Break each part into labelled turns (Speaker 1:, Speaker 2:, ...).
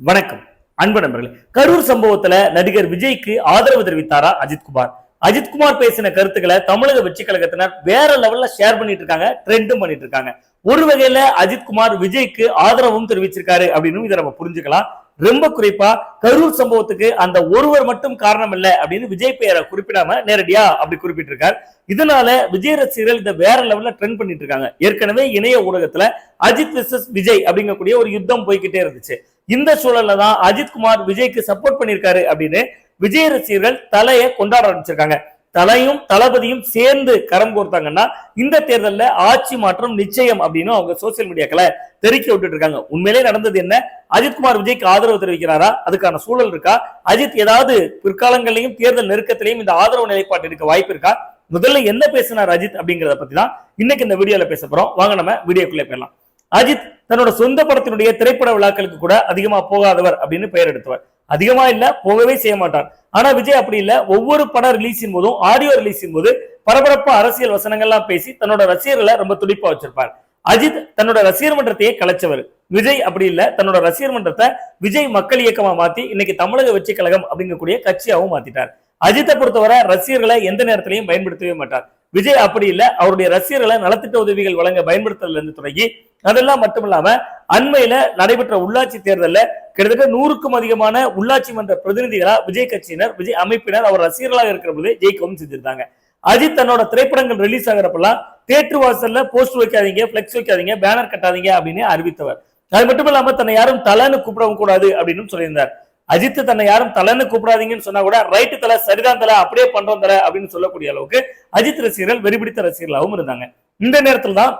Speaker 1: வணக்கம். அன்பு நண்பர்களே கரூர் சம்பவத்துல நடிகர் விஜய்க்கு ஆதரவு தெரிவித்தாரா அஜித்குமார்? அஜித்குமார் பேசின கருத்துக்களை தமிழக வெற்றி கழகத்தினர் வேற லெவல்ல ஷேர் பண்ணிட்டு இருக்காங்க ட்ரெண்டும் பண்ணிட்டு இருக்காங்க. ஒரு வகையில அஜித்குமார் விஜய்க்கு ஆதரவும் தெரிவிச்சிருக்காரு அப்படின்னு இதை நம்ம புரிஞ்சுக்கலாம். ரொம்ப குறிப்பா கரூர் சம்பவத்துக்கு அந்த ஒருவர் மட்டும் காரணம் இல்ல அப்படின்னு விஜய் பெயரை குறிப்பிடாம நேரடியா அப்படி குறிப்பிட்டிருக்கார். இதனால விஜய் ரசிகர்கள் இந்த வேற லெவல்ல ட்ரெண்ட் பண்ணிட்டு இருக்காங்க. ஏற்கனவே இணைய ஊடகத்துல அஜித் விசஸ் விஜய் அப்படிங்கக்கூடிய ஒரு யுத்தம் போய்கிட்டே இருந்துச்சு. இந்த சூழல்ல தான் அஜித்குமார் விஜய்க்கு சப்போர்ட் பண்ணிருக்காரு அப்படின்னு விஜய் ரசிகர்கள் தலையை கொண்டாட ஆரம்பிச்சிருக்காங்க. தலையும் தளபதியும் சேர்ந்து கரம் கோர்த்தாங்கன்னா இந்த தேர்தல்ல ஆட்சி மாற்றம் நிச்சயம் அப்படின்னு அவங்க சோசியல் மீடியாக்களை தெரிவிக்க விட்டுட்டு இருக்காங்க உண்மையிலே நடந்தது என்ன? அஜித்குமார் விஜய்க்கு ஆதரவு தெரிவிக்கிறாரா? அதுக்கான சூழல் இருக்கா? அஜித் ஏதாவது பிற்காலங்களிலையும் தேர்தல் நெருக்கத்திலையும் இந்த ஆதரவு நிலைப்பாட்டு இருக்க வாய்ப்பு இருக்கா? முதல்ல என்ன பேசினார் அஜித் அப்படிங்கிறத பத்தி தான் இன்னைக்கு இந்த வீடியோல பேச போறோம். வாங்க நம்ம வீடியோக்குள்ளே போயிடலாம். அஜித் தன்னோட சொந்த படத்தினுடைய திரைப்பட விழாக்களுக்கு கூட அதிகமா போகாதவர் அப்படின்னு பெயர் எடுத்தவர். அதிகமா இல்ல போகவே செய்ய மாட்டார். ஆனா விஜய் அப்படி இல்ல. ஒவ்வொரு படம் ரிலீஸின் போதும் ஆடியோ ரிலீஸின் போது பரபரப்பா அரசியல் வசனங்கள்லாம் பேசி தன்னோட ரசிகர்களை ரொம்ப துடிப்பா வச்சிருப்பார். அஜித் தன்னோட ரசிகர் மன்றத்தையே கலைச்சவர். விஜய் அப்படி இல்ல. தன்னோட ரசிகர் மன்றத்தை விஜய் மக்கள் இயக்கமா மாத்தி இன்னைக்கு தமிழக வெற்றி கழகம் அப்படிங்கக்கூடிய கட்சியாவும் மாத்திட்டார். அஜித்தை பொறுத்தவரை ரசிகர்களை எந்த நேரத்திலையும் பயன்படுத்தவே மாட்டார். விஜய் அப்படி இல்ல. அவருடைய ரசிகர்களை நலத்திட்ட உதவிகள் வழங்க பயன்படுத்துறதுல இருந்து தொடங்கி அதெல்லாம் மட்டும் இல்லாம அண்மையில நடைபெற்ற உள்ளாட்சி தேர்தலில் கிட்டத்தட்ட நூறுக்கும் அதிகமான உள்ளாட்சி மன்ற பிரதிநிதிகளா விஜய் கட்சியினர் விஜய் அமைப்பினர் அவர் ரசிகர்களாக இருக்கிற போது ஜெயிக்கவும் செஞ்சிருந்தாங்க. அஜித் தன்னோட திரைப்படங்கள் ரிலீஸ் ஆகிறப்பெல்லாம் தேட்டர் வாசல்ல போஸ்ட் வைக்காதீங்க பிளெக்ஸ் வைக்காதீங்க பேனர் கட்டாதீங்க அப்படின்னு அறிவித்தவர். அது மட்டும் இல்லாம தன்னை யாரும் தலைன்னு கூப்பிடவும் கூடாது அப்படின்னு சொல்லியிருந்தார். அஜித் தன்னை யாரும் தலைன்னு கூப்பிடாதீங்கன்னு சொன்னா கூட ரைட்டு தலை சரிதான் தலை அப்படியே பண்றோம் தலை அப்படின்னு சொல்லக்கூடிய அளவுக்கு அஜித் ரசிகர்கள் வெறிபிடித்த ரசிகர்களாகவும் இருந்தாங்க. இந்த நேரத்தில் தான்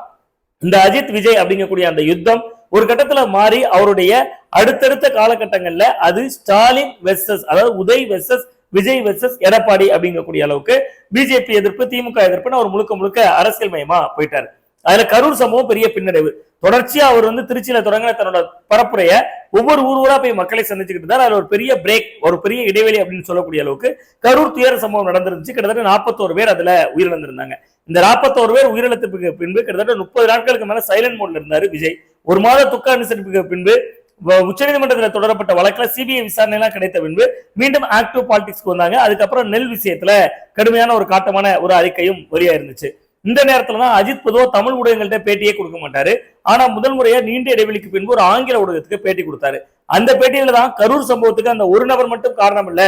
Speaker 1: இந்த அஜித் விஜய் அப்படிங்கக்கூடிய அந்த யுத்தம் ஒரு கட்டத்துல மாறி அவருடைய அடுத்தடுத்த காலகட்டங்கள்ல அது ஸ்டாலின் வெர்சஸ் அதாவது உதய் வெர்சஸ் விஜய் வெர்சஸ் எடப்பாடி அப்படிங்கக்கூடிய அளவுக்கு பிஜேபி எதிர்ப்பு திமுக எதிர்ப்புன்னு அவர் முழுக்க முழுக்க அரசியல் மயமா போயிட்டாரு. அதுல கரூர் சம்பவம் பெரிய பின்னடைவு. தொடர்ச்சியா அவர் வந்து திருச்சியில தொடங்கின தன்னோட பரப்புரைய ஒவ்வொரு ஊர் ஊரா போய் மக்களை சந்திச்சுக்கிட்டு இருந்தார். அதுல ஒரு பெரிய பிரேக் ஒரு பெரிய இடைவெளி அப்படின்னு சொல்லக்கூடிய அளவுக்கு கரூர் துயர சம்பவம் நடந்திருந்துச்சு. கிட்டத்தட்ட நாற்பத்தோரு பேர் அதுல உயிரிழந்திருந்தாங்க. இந்த நாற்பத்தோரு பேர் உயிரிழத்துக்கு பின்பு கிட்டத்தட்ட முப்பது நாட்களுக்கு மேல சைலண்ட் மோட்ல இருந்தாரு விஜய். ஒரு மாத துக்க அனுசரிப்புக்கு பின்பு உச்சநீதிமன்றத்தில் தொடரப்பட்ட வழக்கில் சிபிஐ விசாரணை எல்லாம் கிடைத்த பின்பு மீண்டும் ஆக்டிவ் பாலிடிக்ஸ்க்கு வந்தாங்க. அதுக்கப்புறம் நெல் விஷயத்துல கடுமையான ஒரு காட்டமான ஒரு அறிக்கையும் வெளியா இருந்துச்சு இந்த நேரத்துல தான் அஜித் பொதுவாக தமிழ் ஊடகங்கள்ட்ட பேட்டியே கொடுக்க மாட்டாரு. ஆனா முதல் முறையா நீண்ட இடைவெளிக்கு பின்பு ஒரு ஆங்கில ஊடகத்துக்கு பேட்டி கொடுத்தாரு. அந்த பேட்டியில தான் கரூர் சம்பவத்துக்கு அந்த ஒரு நபர் மட்டும் காரணம் இல்ல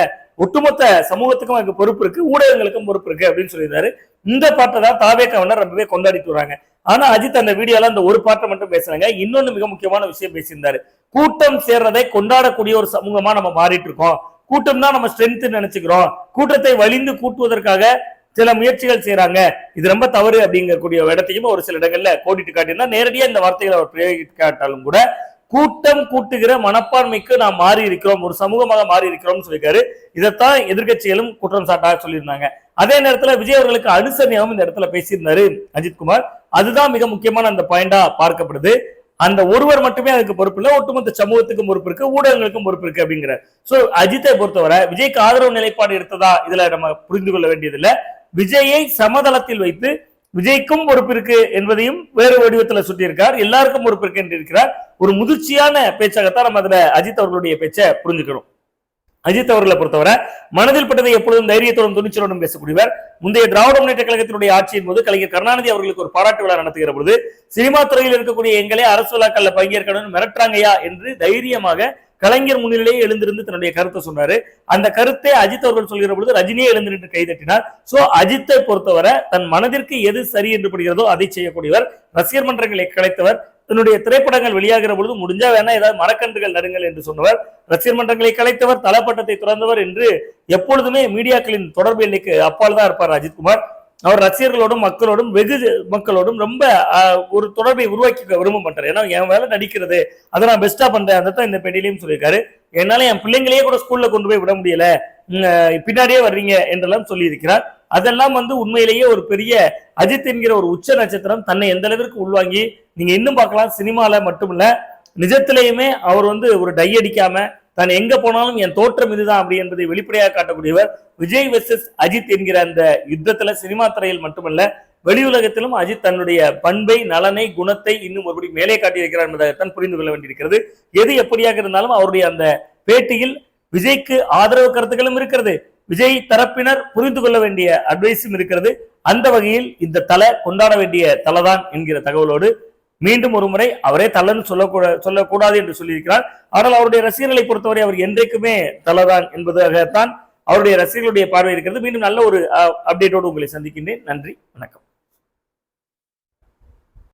Speaker 1: ஒட்டுமொத்த சமூகத்துக்கும் அதுக்கு பொறுப்பு இருக்கு ஊடகங்களுக்கும் பொறுப்பு இருக்கு அப்படின்னு சொல்லியிருந்தாரு. இந்த பாட்டை தான் தாவே கவனர் ரொம்பவே கொண்டாடிட்டு வராங்க. ஆனா அஜித் அந்த வீடியோல அந்த ஒரு பாட்டை மட்டும் பேசுறாங்க. இன்னொன்னு மிக முக்கியமான விஷயம் பேசியிருந்தாரு. கூட்டம் சேர்றதை கொண்டாடக்கூடிய ஒரு சமூகமா நம்ம மாறிட்டு இருக்கோம். கூட்டம் தான் நம்ம ஸ்ட்ரென்த் நினைச்சுக்கிறோம். கூட்டத்தை வலிந்து கூட்டுவதற்காக சில முயற்சிகள் செய்யறாங்க இது ரொம்ப தவறு அப்படிங்கக்கூடிய இடத்தையும் ஒரு சில இடங்கள்ல கோடிட்டு காட்டியிருந்தா நேரடியா இந்த வார்த்தைகளை அவர் பிரயோகிக்காட்டாலும் கூட கூட்டம் கூட்டுகிற மனப்பான்மைக்கு நாம் மாறி இருக்கிறோம் ஒரு சமூகமாக மாறி இருக்கிறோம்னு சொல்லியிருக்காரு. இதைத்தான் எதிர்கட்சிகளும் குற்றம் சாட்டாக சொல்லியிருந்தாங்க. அதே நேரத்துல விஜய் அவர்களுக்கு அனுசரணையாகவும் இந்த இடத்துல பேசியிருந்தாரு அஜித்குமார் அதுதான் மிக முக்கியமான அந்த பாயிண்டா பார்க்கப்படுது. அந்த ஒருவர் மட்டுமே அதுக்கு பொறுப்பு இல்லை. ஒட்டுமொத்த சமூகத்துக்கும் பொறுப்பு இருக்கு. ஊடகங்களுக்கும் பொறுப்பு இருக்கு அப்படிங்கிற. சோ அஜித்தை பொறுத்தவரை விஜய்க்கு ஆதரவு நிலைப்பாடு எடுத்ததா இதுல நம்ம புரிந்து கொள்ள வேண்டியதில்லை. விஜயை சமதளத்தில் வைத்து விஜய்க்கும் பொறுப்பு இருக்கு என்பதையும் வேறு வடிவத்துல சுட்டியிருக்கார். எல்லாருக்கும் பொறுப்பு இருக்கு என்று இருக்கிறார் ஒரு முதிர்ச்சியான பேச்சாகத்தான் நம்ம அதுல அஜித் அவர்களுடைய பேச்சை புரிஞ்சுக்கணும். அஜித் அவர்களை பொறுத்தவரை மனதில் பட்டதை எப்பொழுதும் தைரியத்தோடும் துணிச்சலோடும் பேசக்கூடியவர். முந்தைய திராவிட முன்னேற்ற கழகத்தினுடைய ஆட்சியின் போது கலைஞர் கருணாநிதி அவர்களுக்கு ஒரு பாராட்டு விழா நடத்துகிற பொழுது சினிமா துறையில் இருக்கக்கூடிய எங்களே அரசு விழாக்கள்ல பங்கேற்கணும்னு மிரட்டுறாங்கயா என்று தைரியமாக கலைஞர் முன்னிலையே எழுந்திருந்து தன்னுடைய கருத்தை சொன்னாரு. அந்த கருத்தை அஜித் அவர்கள் சொல்கிற பொழுது ரஜினியே எழுந்திருந்து கைதட்டினார் சோ அஜித்தை பொறுத்தவரை தன் மனதிற்கு எது சரி என்று படுகிறதோ அதை செய்யக்கூடியவர் ரசிகர் மன்றங்களை கலைத்தவர் தன்னுடைய திரைப்படங்கள் வெளியாகிற பொழுது முடிஞ்சா வேணா ஏதாவது மரக்கன்றுகள் நடுங்கள் என்று சொன்னவர் ரசிகர் மன்றங்களை கலைத்தவர் தலைப்பட்டத்தை துறந்தவர் என்று எப்பொழுதுமே மீடியாக்களின் தொடர்பு எண்ணிக்கு அப்பால் தான் இருப்பார் அஜித்குமார். அவர் ரசிகர்களோடும் மக்களோடும் வெகு மக்களோடும் ரொம்ப ஒரு தொடர்பை உருவாக்கி விரும்ப மாட்டார் ஏன்னா என் வேலை நடிக்கிறது அதை நான் பெஸ்டா பண்றேன் அதை தான் இந்த பெண்டிலையும் சொல்லியிருக்காரு. என்னால என் பிள்ளைங்களையே கூட ஸ்கூல்ல கொண்டு போய் விட முடியல. பின்னாடியே வர்றீங்க என்றெல்லாம் சொல்லியிருக்கிறார். அதெல்லாம் வந்து உண்மையிலேயே ஒரு பெரிய அஜித் என்கிற ஒரு உச்ச நட்சத்திரம். தன்னை எந்த அளவிற்கு உள்வாங்கி நீங்க இன்னும் பார்க்கலாம் சினிமால மட்டும் இல்ல நிஜத்திலேயுமே அவர் வந்து ஒரு டை அடிக்காம தான் எங்க போனாலும் என் தோற்றம் இதுதான் அப்படி என்பதை வெளிப்படையாக காட்டக்கூடியவர் விஜய் வெர்சஸ் அஜித் என்கிற அந்த யுத்தத்துல சினிமா துறையில் மட்டுமல்ல வெளி உலகத்திலும் அஜித் தன்னுடைய பண்பை நலனை குணத்தை இன்னும் ஒருபடி மேலே காட்டியிருக்கிறார் என்பதைத்தான் புரிந்து கொள்ள வேண்டியிருக்கிறது. எது எப்படியாக இருந்தாலும் அவருடைய அந்த பேட்டியில் விஜய்க்கு ஆதரவு கருத்துக்களும் இருக்கிறது. விஜய் தரப்பினர் புரிந்து கொள்ள வேண்டிய அட்வைஸும் இருக்கிறது. அந்த வகையில் இந்த தலை கொண்டாட வேண்டிய தலைதான் என்கிற தகவலோடு மீண்டும் ஒரு முறை அவரே தலன்னு சொல்லக்கூட சொல்லக்கூடாது என்று சொல்லியிருக்கிறார். ஆனால் அவருடைய ரசிகர்களை பொறுத்தவரை அவர் என்றைக்குமே தலைதான் என்பதாகத்தான் அவருடைய ரசிகர்களுடைய பார்வை இருக்கிறது. மீண்டும் நல்ல ஒரு அப்டேட்டோடு உங்களை சந்திக்கின்றேன். நன்றி வணக்கம்.